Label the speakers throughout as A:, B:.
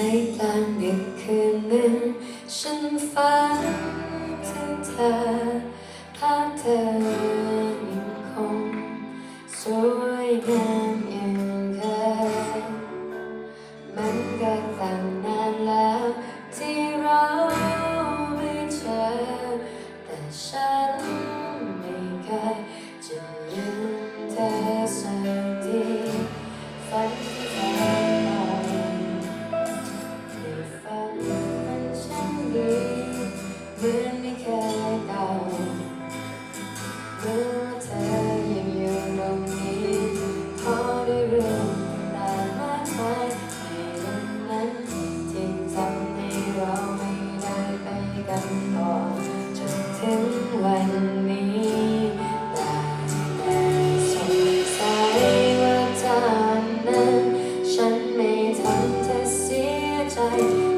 A: ในกลางดึกคืนหนึ่ง ฉันฝันถึงเธอภาพเธอ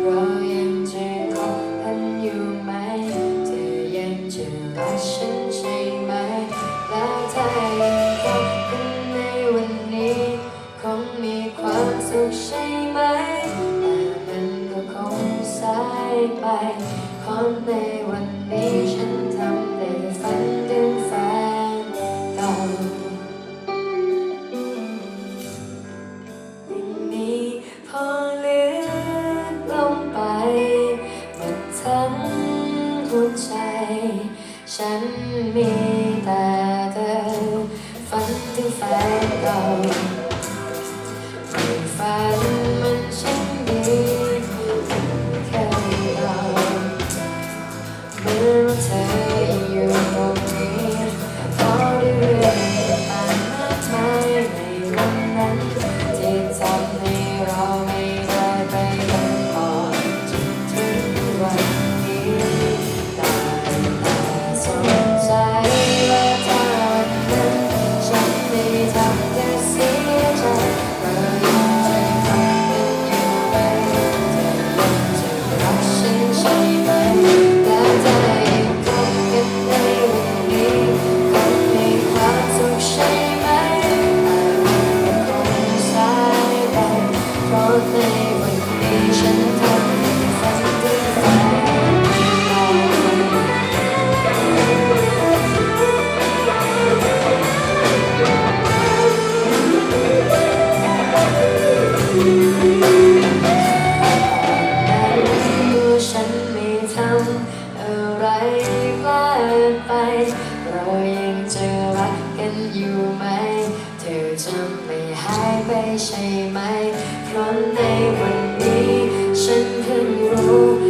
A: เรายังจะคบกันอยู่ไหม เธยังจะรักฉันใช่ไหม และถ้ายังกันในวันนี้ คงมีความสุขใช่ไหม แต่มันก็คงสายไปขอในวันนี้ฉัน ใจ ฉันมีแต่เธอฝันถึงแฟนเก่าฝัน ไรพลาดไป เรายังจะรักกันอยู่ไหม เธอจะไม่หายไปใช่ไหม เพราะในวันนี้ฉันเพิ่งรู้